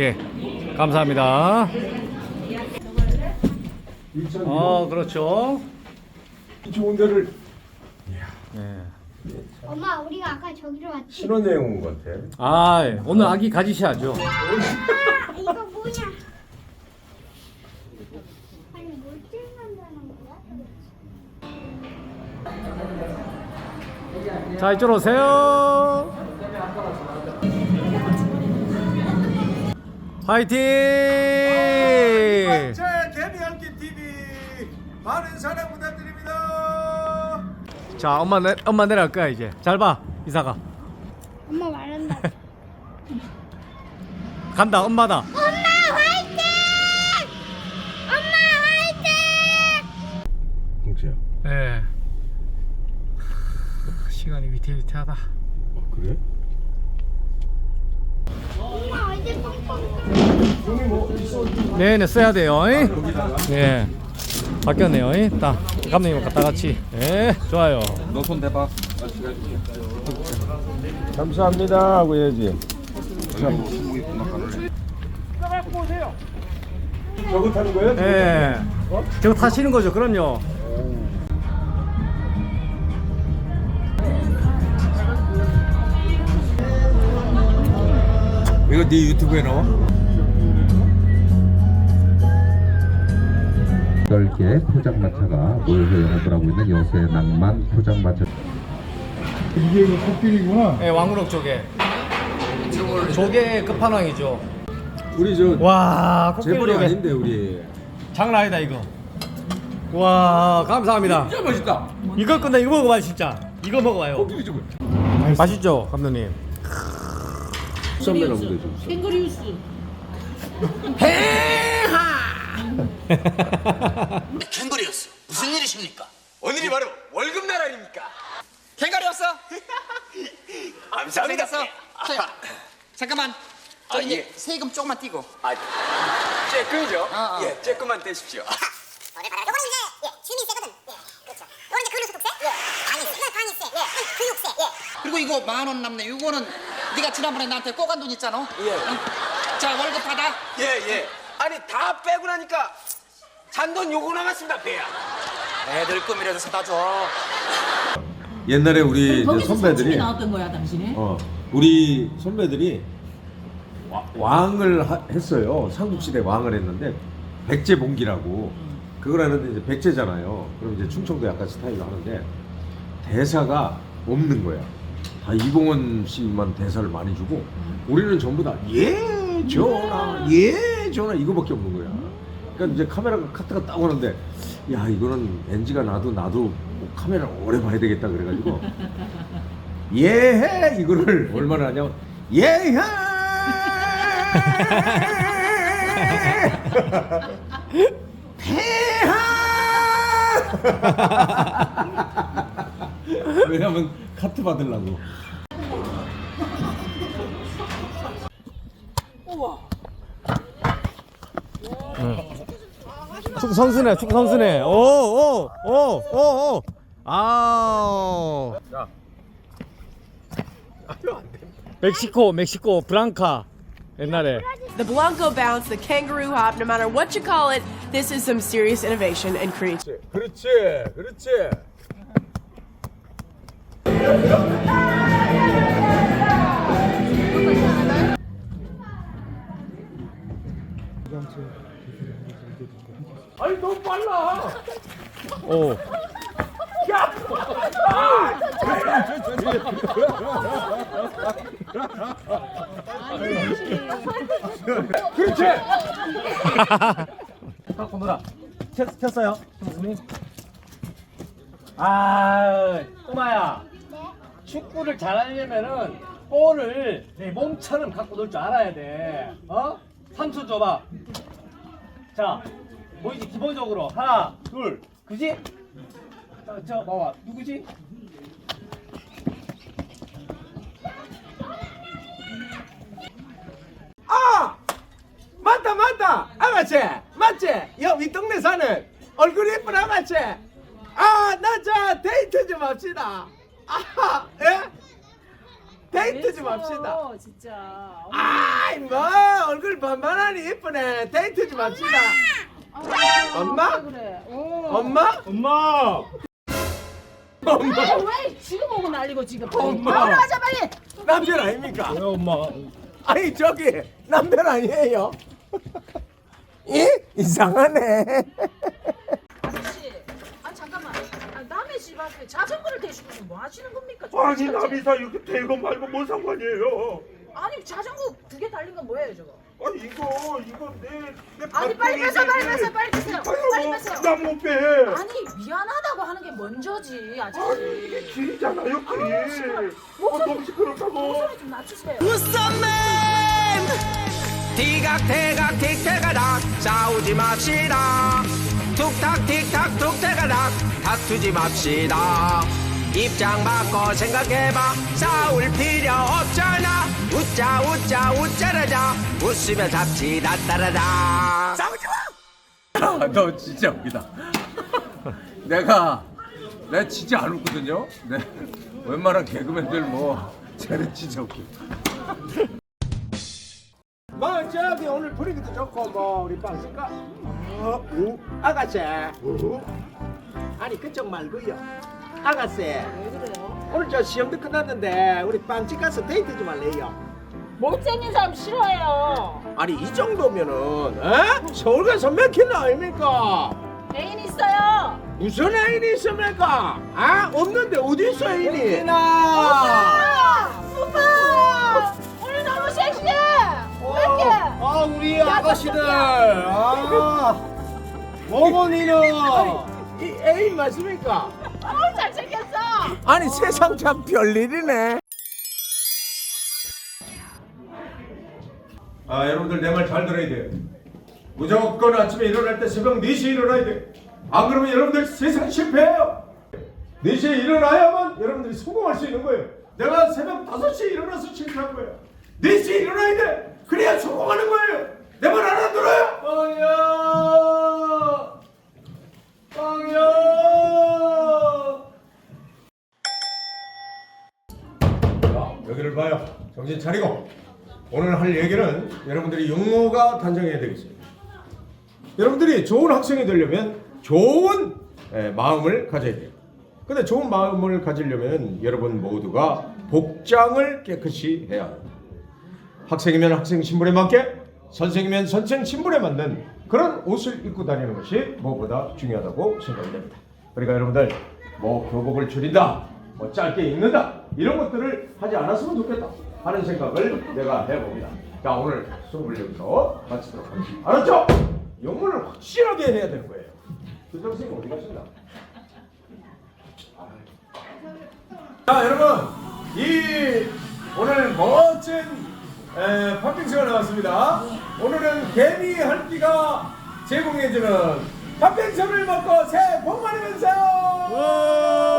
예, 감사합니다. 어, 그렇죠. 좋은 데를 네. 엄마 우리가 아까 저기로 왔지. 신혼여행 온 것 같아. 아, 예. 오늘 아기 가지셔야죠. 아, 이거 뭐냐? 아니 뭘 찍는다는 거야? 자, 이쪽으로 오세요. 화이팅! 제 개미한끼 TV 많은 사랑 부탁드립니다. 자, 엄마 내, 엄마 내려갈 거야 이제. 잘 봐, 이사가. 엄마 말한다. 간다, 엄마다. 엄마 화이팅! 엄마 화이팅! 홍채야. 예. 시간이 위태위태하다. 아 그래? 네네 써야 돼요. 네. 바뀌었네요. 딱 감독님 갖다 같이. 예, 좋아요. 너 손 대봐. 감사합니다 하고 해야지. 저거 타는 거예요? 예. 저거 타시는 거죠? 그럼요. 이거 네 유튜브에 넣어? 8개 포장마차가 모여서 하고 있는 요새 낭만 포장마차 이게 이거 코끼리구나. 예, 왕우럭 조개. 조개 끝판왕이죠. 우리 저 와, 코끼리 재벌이 조개. 아닌데 우리. 장난 아니다 이거. 와, 감사합니다. 진짜 맛있다. 이거 끝나 이거 먹어봐요 진짜. 이거 먹어봐요. 코끼리 좀. 맛있죠, 감독님. 썸네일 한번 되죠. 캥거리 우스 캥거리였어. 무슨 일이십니까? 오늘이 바로 월급 날 아닙니까? 캥거리였어? 감사합니다. 생겼어. 자, 잠깐만. 저 아, 이제 예. 세금 조금만 띄고. 아, 쬐끔이죠? 어, 어. 예, 쬐끔만 떼십시오. 요거는 이제 예, 주민세거든. 예, 그렇죠. 요거는 이제 근로소득세, 예, 방위세, 이건 방위세, 예, 이건 교육세, 예. 그리고 이거 만 원 남네. 이거는 네가 지난번에 나한테 꼬간 돈 있잖아. 예. 응? 자 월급 받아. 예, 예. 아니, 다 빼고 나니까 잔돈 요거 남았습니다, 배야. 애들 꿈이라도 사다 줘. 옛날에 우리 이제 거기서 선배들이 선배들이 나왔던 거야 당신이? 어 우리 선배들이 와- 왕을 하- 했어요. 삼국시대 왕을 했는데 백제봉기라고 그걸 하는데 이제 백제잖아요. 그럼 이제 충청도 약간 스타일로 하는데 대사가 없는 거야. 다 이봉원 씨만 대사를 많이 주고 우리는 전부 다 예 전하 예 전하 이거밖에 없는 거야. 그러니까 이제 카메라가 카트가 딱 오는데 야 이거는 NG가 나도 나도 뭐 카메라를 오래 봐야 되겠다 그래가지고. 예해! 이거를 얼마나 하냐면 예해! 대하! 왜냐면 카트 받으려고 축구 선수네, 축구 선수네. 오, 오, 오, 오, 오. 아. 멕시코, 멕시코, 브랑카. 옛날에. The Blanco bounce, the kangaroo hop, no matter what you call it, this is some serious innovation and creativity. 그렇지 그렇지 오. 그렇지 갖고 놀아. 켰, 켰어요, 선수님? 아, 꼬마야. 축구를 잘하려면은 볼을 내 몸처럼 갖고 놀 줄 알아야 돼. 어? 3초 줘봐. 자, 보이지? 기본적으로 하나, 둘, 그지? 저, 저 봐봐, 누구지? 아 맞다 맞다 아가씨 맞지? 여기 동네 사는 얼굴 예쁜 아가씨. 아나 저 데이트 좀 합시다. 아 예? 데이트 좀 합시다. 어, 진짜. 아이 뭐 얼굴 반반하니 이쁘네. 데이트 좀 합시다. 엄마? 왜 그래? 어. 엄마? 엄마 엄마. 아, 왜 지금 오고 난리고 지금? 엄마. 빨리 하자 빨리. 남편 아닙니까? 왜 엄마 아니 저기 남편 아니에요? 예? 이상하네. 아저씨, 아 잠깐만. 아, 남의 집 앞에 자전거를 대시고서 뭐 하시는 겁니까? 아니. 남이사 이렇게 대고 말고 뭔 상관이에요? 아니 자전거 두 개 달린 건 뭐예요 저거? 아니 이거 이거 내내 아니 빨리 빼세요 빨리 빼세요 빨리 빼세요 빨리 빼세요. 나못 빼. 아니 미안하다고 하는 게 먼저지 아니 이게 아저씨. 길이잖아요 길이. 아, 시끄러워. 어, 너무 시끄럽다고. 목소리 좀 낮추세요. 티각태각 틱태가닥 싸우지 맙시다 툭탁 틱탁 툭태가닥 다투지 맙시다 입장 바꿔 생각해봐 싸울 필요 없잖아 웃자 웃자 웃자라자 웃으며 잡시다 따라다 싸우지 마 아, 너 진짜 웃기다. 내가 내가 진짜 안 웃거든요. 네. 웬만한 개그맨들 뭐 쟤는 진짜 웃기. 뭐 저기 오늘 분위기도 좋고 뭐 우리 빵실까? 어, 오, 아가씨. 오. 아니 그쪽 말고요. 아가씨. 왜 그래요? 오늘 저 시험도 끝났는데 우리 빵집 가서 데이트 좀 할래요. 못생긴 사람 싫어해요. 아니 이 정도면은 에? 서울 가서 몇 킬로 아닙니까? 애인 있어요. 무슨 애인이 있습니까? 아 없는데 어디 있어 애인이? 오빠! 오빠! 오늘 너무 섹시해! 왜 이렇게? 아 우리 아가씨들 아 어머니는 이 애인 맞습니까? 아니 세상 참 별일이네. 아 여러분들 내 말 잘 들어야 돼. 무조건 아침에 일어날 때 새벽 4시에 일어나야 돼. 안 그러면 여러분들 세상 실패해요. 4시에 일어나야만 여러분들이 성공할 수 있는 거예요. 내가 새벽 5시에 일어나서 실패한 거예요. 4시에 일어나야 돼. 그래야 성공하는 거예요. 내 말 알아들어요? 빵야! 빵야! 자, 여기를 봐요. 정신 차리고. 오늘 할 얘기는 여러분들이 용어가 단정해야 되겠습니다. 여러분들이 좋은 학생이 되려면 좋은 예, 마음을 가져야 돼요. 근데 좋은 마음을 가지려면 여러분 모두가 복장을 깨끗이 해야 합니다. 학생이면 학생 신분에 맞게, 선생이면 선생 신분에 맞는 그런 옷을 입고 다니는 것이 무엇보다 중요하다고 생각이 됩니다. 그러니까 여러분들 뭐 교복을 줄인다, 뭐 짧게 입는다 이런 것들을 하지 않았으면 좋겠다 하는 생각을 내가 해봅니다. 자 오늘 수업을 여기서 마치도록 하겠습니다. 알았죠? 영문을 확실하게 해야 되는 거예요. 교장 선생님 어디 가신다? 자 여러분 이 오늘 멋진 에, 팥빙수가 나왔습니다. 오늘은 개미 헐기가 제공해주는 팥빙수를 먹고 새해 복 많이 받으세요.